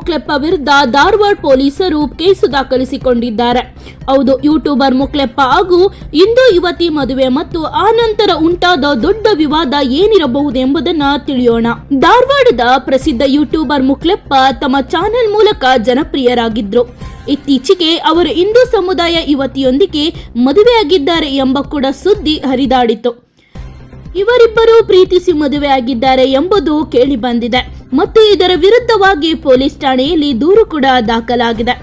ಮುಕ್ಲೆಪ್ಪ ವಿರುದ್ಧ ಧಾರವಾಡ ಪೊಲೀಸರು ಕೇಸು ದಾಖಲಿಸಿಕೊಂಡಿದ್ದಾರೆ. ಹೌದು, ಯೂಟ್ಯೂಬರ್ ಮುಕ್ಲೆಪ್ಪ ಹಾಗೂ ಇಂದು ಯುವತಿ ಮದುವೆ ಮತ್ತು ಆ ನಂತರ ಉಂಟಾದ ದೊಡ್ಡ ವಿವಾದ ಏನಿರಬಹುದು ಎಂಬುದನ್ನ ತಿಳಿಯೋಣ. ಧಾರವಾಡದ ಪ್ರಸಿದ್ಧ ಯೂಟ್ಯೂಬರ್ ಮುಕ್ಲೆಪ್ಪ ತಮ್ಮ ಚಾನೆಲ್ ಮೂಲಕ ಜನಪ್ರಿಯರಾಗಿದ್ರು. ಇತ್ತೀಚೆಗೆ ಅವರು ಹಿಂದೂ ಸಮುದಾಯ ಯುವತಿಯೊಂದಿಗೆ ಮದುವೆಯಾಗಿದ್ದಾರೆ ಎಂಬ ಕೂಡ ಸುದ್ದಿ ಹರಿದಾಡಿತು. ಇವರಿಬ್ಬರು ಪ್ರೀತಿಸಿ ಮದುವೆಯಾಗಿದ್ದಾರೆ ಎಂಬುದು ಕೇಳಿ ಬಂದಿದೆ. ಮತ್ತು ಇದರ ವಿರುದ್ಧವಾಗಿ ಪೊಲೀಸ್ ಠಾಣೆಯಲ್ಲಿ ದೂರು ಕೂಡ ದಾಖಲಾಗಿದೆ.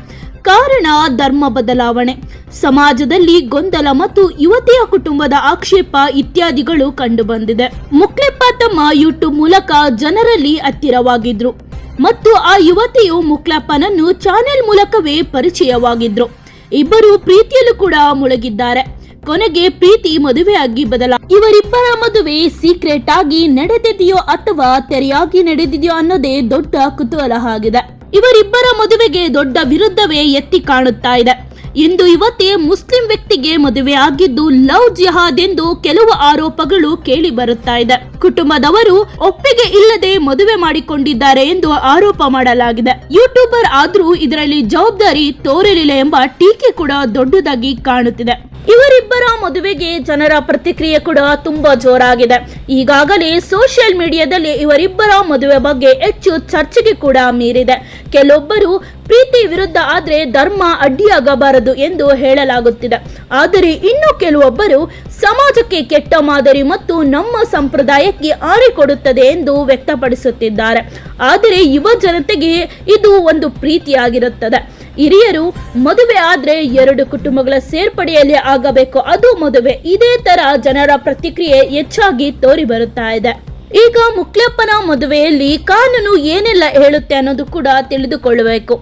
ಕಾರಣ ಧರ್ಮ ಬದಲಾವಣೆ. ಸಮಾಜದಲ್ಲಿ ಗೊಂದಲ ಮತ್ತು ಯುವತಿಯ ಕುಟುಂಬದ ಆಕ್ಷೇಪ ಇತ್ಯಾದಿಗಳು ಕಂಡುಬಂದಿದೆ. ಮುಕ್ಲೆಪ್ಪ ತಮ್ಮ ಯೂಟ್ಯೂಬ್ ಮೂಲಕ ಜನರಲ್ಲಿ ಹತ್ತಿರವಾಗಿದ್ರು. ಮತ್ತು ಆ ಯುವತಿಯು ಮುಕ್ಲಪ್ಪನನ್ನು ಚಾನೆಲ್ ಮೂಲಕವೇ ಪರಿಚಯವಾಗಿದ್ರು. ಇಬ್ಬರು ಪ್ರೀತಿಯಲ್ಲೂ ಕೂಡ ಮುಳುಗಿದ್ದಾರೆ. ಕೊನೆಗೆ ಪ್ರೀತಿ ಮದುವೆಯಾಗಿ ಬದಲ ಇವರಿಬ್ಬರ ಮದುವೆ ಸೀಕ್ರೆಟ್ ಆಗಿ ನಡೆದಿದೆಯೋ ಅಥವಾ ತೆರೆಯಾಗಿ ನಡೆದಿದೆಯೋ ಅನ್ನೋದೇ ದೊಡ್ಡ ಕುತೂಹಲ ಆಗಿದೆ. ಇವರಿಬ್ಬರ ಮದುವೆಗೆ ದೊಡ್ಡ ವಿರುದ್ಧವೇ ಎತ್ತಿ ಕಾಣುತ್ತಾ ಇದೆ. ಇಂದು ಇವತ್ತೇ ಮುಸ್ಲಿಂ ವ್ಯಕ್ತಿಗೆ ಮದುವೆ ಆಗಿದ್ದು ಲವ್ ಜಿಹಾದ್ ಎಂದು ಕೆಲವು ಆರೋಪಗಳು ಕೇಳಿ ಬರುತ್ತಾ ಇದೆ. ಕುಟುಂಬದವರು ಒಪ್ಪಿಗೆ ಇಲ್ಲದೆ ಮದುವೆ ಮಾಡಿಕೊಂಡಿದ್ದಾರೆ ಎಂದು ಆರೋಪ ಮಾಡಲಾಗಿದೆ. ಯೂಟ್ಯೂಬರ್ ಆದ್ರೂ ಇದರಲ್ಲಿ ಜವಾಬ್ದಾರಿ ತೋರಲಿಲ್ಲ ಎಂಬ ಟೀಕೆ ಕೂಡ ದೊಡ್ಡದಾಗಿ ಕಾಣುತ್ತಿದೆ. ಇವರಿಬ್ಬರ ಮದುವೆಗೆ ಜನರ ಪ್ರತಿಕ್ರಿಯೆ ಕೂಡ ತುಂಬಾ ಜೋರಾಗಿದೆ. ಈಗಾಗಲೇ ಸೋಷಿಯಲ್ ಮೀಡಿಯಾದಲ್ಲಿ ಇವರಿಬ್ಬರ ಮದುವೆ ಬಗ್ಗೆ ಹೆಚ್ಚು ಚರ್ಚೆಗೆ ಕೂಡ ಮೀರಿದೆ. ಕೆಲವೊಬ್ಬರು ಪ್ರೀತಿ ವಿರುದ್ಧ ಆದ್ರೆ ಧರ್ಮ ಅಡ್ಡಿಯಾಗಬಾರದು ಎಂದು ಹೇಳಲಾಗುತ್ತಿದೆ. ಆದರೆ ಇನ್ನು ಕೆಲವೊಬ್ಬರು ಸಮಾಜಕ್ಕೆ ಕೆಟ್ಟ ಮಾದರಿ ಮತ್ತು ನಮ್ಮ ಸಂಪ್ರದಾಯಕ್ಕೆ ಆರಿಕೊಡುತ್ತದೆ ಎಂದು ವ್ಯಕ್ತಪಡಿಸುತ್ತಿದ್ದಾರೆ. ಆದರೆ ಯುವ ಜನತೆಗೆ ಇದು ಒಂದು ಪ್ರೀತಿಯಾಗಿರುತ್ತದೆ. ಹಿರಿಯರು ಮದುವೆ ಆದ್ರೆ ಎರಡು ಕುಟುಂಬಗಳ ಸೇರ್ಪಡೆಯಲ್ಲಿ ಆಗಬೇಕು, ಅದು ಮದುವೆ. ಇದೇ ತರ ಜನರ ಪ್ರತಿಕ್ರಿಯೆ ಹೆಚ್ಚಾಗಿ ತೋರಿ ಬರುತ್ತಾ ಇದೆ. ಈಗ ಮುಕ್ಲಪ್ಪನ ಮದುವೆಯಲ್ಲಿ ಕಾನೂನು ಏನೆಲ್ಲ ಹೇಳುತ್ತೆ ಅನ್ನೋದು ಕೂಡ ತಿಳಿದುಕೊಳ್ಳಬೇಕು.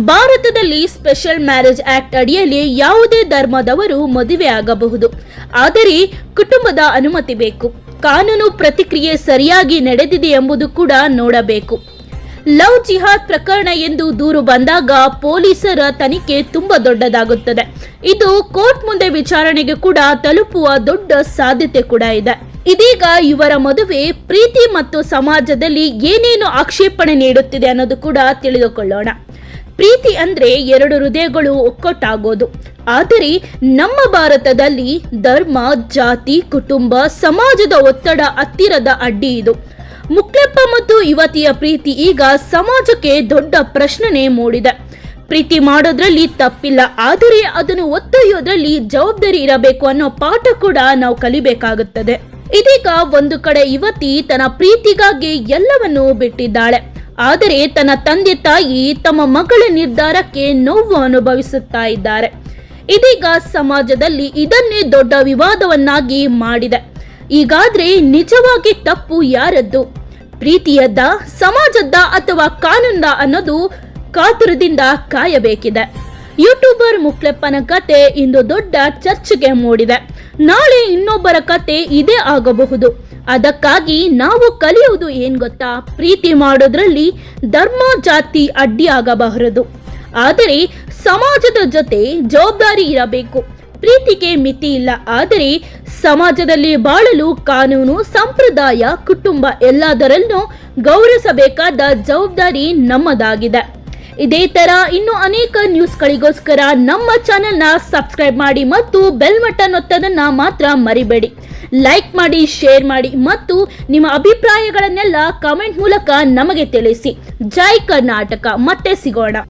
ಭಾರತದಲ್ಲಿ ಸ್ಪೆಷಲ್ ಮ್ಯಾರೇಜ್ ಆಕ್ಟ್ ಅಡಿಯಲ್ಲಿ ಯಾವುದೇ ಧರ್ಮದವರು ಮದುವೆ ಆಗಬಹುದು. ಆದರೆ ಕುಟುಂಬದ ಅನುಮತಿ ಬೇಕು. ಕಾನೂನು ಪ್ರತಿಕ್ರಿಯೆ ಸರಿಯಾಗಿ ನಡೆದಿದೆ ಎಂಬುದು ಕೂಡ ನೋಡಬೇಕು. ಲವ್ ಜಿಹಾದ್ ಪ್ರಕರಣ ಎಂದು ದೂರು ಬಂದಾಗ ಪೊಲೀಸರ ತನಿಖೆ ತುಂಬಾ ದೊಡ್ಡದಾಗುತ್ತದೆ. ಇದು ಕೋರ್ಟ್ ಮುಂದೆ ವಿಚಾರಣೆಗೆ ಕೂಡ ತಲುಪುವ ದೊಡ್ಡ ಸಾಧ್ಯತೆ ಕೂಡ ಇದೆ. ಇದೀಗ ಇವರ ಮದುವೆ ಪ್ರೀತಿ ಮತ್ತು ಸಮಾಜದಲ್ಲಿ ಏನೇನು ಆಕ್ಷೇಪಣೆ ನೀಡುತ್ತಿದೆ ಅನ್ನೋದು ಕೂಡ ತಿಳಿದುಕೊಳ್ಳೋಣ. ಪ್ರೀತಿ ಅಂದ್ರೆ ಎರಡು ಹೃದಯಗಳು ಒಕ್ಕಟ್ಟಾಗೋದು. ಆದರೆ ನಮ್ಮ ಭಾರತದಲ್ಲಿ ಧರ್ಮ, ಜಾತಿ, ಕುಟುಂಬ, ಸಮಾಜದ ಒತ್ತಡ ಹತ್ತಿರದ ಅಡ್ಡಿ ಇದು. ಮುಕ್ಲೆಪ್ಪ ಮತ್ತು ಯುವತಿಯ ಪ್ರೀತಿ ಈಗ ಸಮಾಜಕ್ಕೆ ದೊಡ್ಡ ಪ್ರಶ್ನೆ ಮೂಡಿದೆ. ಪ್ರೀತಿ ಮಾಡೋದ್ರಲ್ಲಿ ತಪ್ಪಿಲ್ಲ, ಆದರೆ ಅದನ್ನು ಒತ್ತೊಯ್ಯೋದ್ರಲ್ಲಿ ಜವಾಬ್ದಾರಿ ಇರಬೇಕು ಅನ್ನೋ ಪಾಠ ಕೂಡ ನಾವು ಕಲಿಬೇಕಾಗುತ್ತದೆ. ಇದೀಗ ಒಂದು ಕಡೆ ಯುವತಿ ತನ್ನ ಪ್ರೀತಿಗಾಗಿ ಎಲ್ಲವನ್ನೂ ಬಿಟ್ಟಿದ್ದಾಳೆ. ಆದರೆ ತನ್ನ ತಂದೆ ತಾಯಿ ತಮ್ಮ ಮಗಳ ನಿರ್ಧಾರಕ್ಕೆ ನೋವು ಅನುಭವಿಸುತ್ತಾ ಇದ್ದಾರೆ. ಇದೀಗ ಸಮಾಜದಲ್ಲಿ ಇದನ್ನೇ ದೊಡ್ಡ ವಿವಾದವನ್ನಾಗಿ ಮಾಡಿದೆ. ಈಗಾದ್ರೆ ನಿಜವಾಗಿ ತಪ್ಪು ಯಾರದ್ದು? ಪ್ರೀತಿಯದ್ದ, ಸಮಾಜದ್ದ ಅಥವಾ ಕಾನೂನ್ದ ಅನ್ನೋದು ಕಾತುರದಿಂದ ಕಾಯಬೇಕಿದೆ. ಯೂಟ್ಯೂಬರ್ ಮುಕ್ಲೆಪ್ಪನ ಕತೆ ಇಂದು ದೊಡ್ಡ ಚರ್ಚೆಗೆ ಮೂಡಿದೆ. ನಾಳೆ ಇನ್ನೊಬ್ಬರ ಕತೆ ಇದೇ ಆಗಬಹುದು. ಅದಕ್ಕಾಗಿ ನಾವು ಕಲಿಯುವುದು ಏನ್ ಗೊತ್ತಾ? ಪ್ರೀತಿ ಮಾಡೋದ್ರಲ್ಲಿ ಧರ್ಮ ಜಾತಿ ಅಡ್ಡಿಯಾಗಬಾರದು. ಆದರೆ ಸಮಾಜದ ಜೊತೆ ಜವಾಬ್ದಾರಿ ಇರಬೇಕು. ಪ್ರೀತಿಗೆ ಮಿತಿ ಇಲ್ಲ. ಆದರೆ ಸಮಾಜದಲ್ಲಿ ಬಾಳಲು ಕಾನೂನು, ಸಂಪ್ರದಾಯ, ಕುಟುಂಬ ಎಲ್ಲದರಲ್ಲೂ ಗೌರವಿಸಬೇಕಾದ ಜವಾಬ್ದಾರಿ ನಮ್ಮದಾಗಿದೆ. ಇದೇ ತರ ಇನ್ನು ಅನೇಕ ನ್ಯೂಸ್ಗಳಿಗೋಸ್ಕರ ನಮ್ಮ ಚಾನೆಲ್ನ ಸಬ್ಸ್ಕ್ರೈಬ್ ಮಾಡಿ ಮತ್ತು ಬೆಲ್ ಬಟನ್ ಒತ್ತದನ್ನ ಮಾತ್ರ ಮರಿಬೇಡಿ. ಲೈಕ್ ಮಾಡಿ, ಶೇರ್ ಮಾಡಿ ಮತ್ತು ನಿಮ್ಮ ಅಭಿಪ್ರಾಯಗಳನ್ನೆಲ್ಲ ಕಮೆಂಟ್ ಮೂಲಕ ನಮಗೆ ತಿಳಿಸಿ. ಜೈ ಕರ್ನಾಟಕ, ಮತ್ತೆ ಸಿಗೋಣ.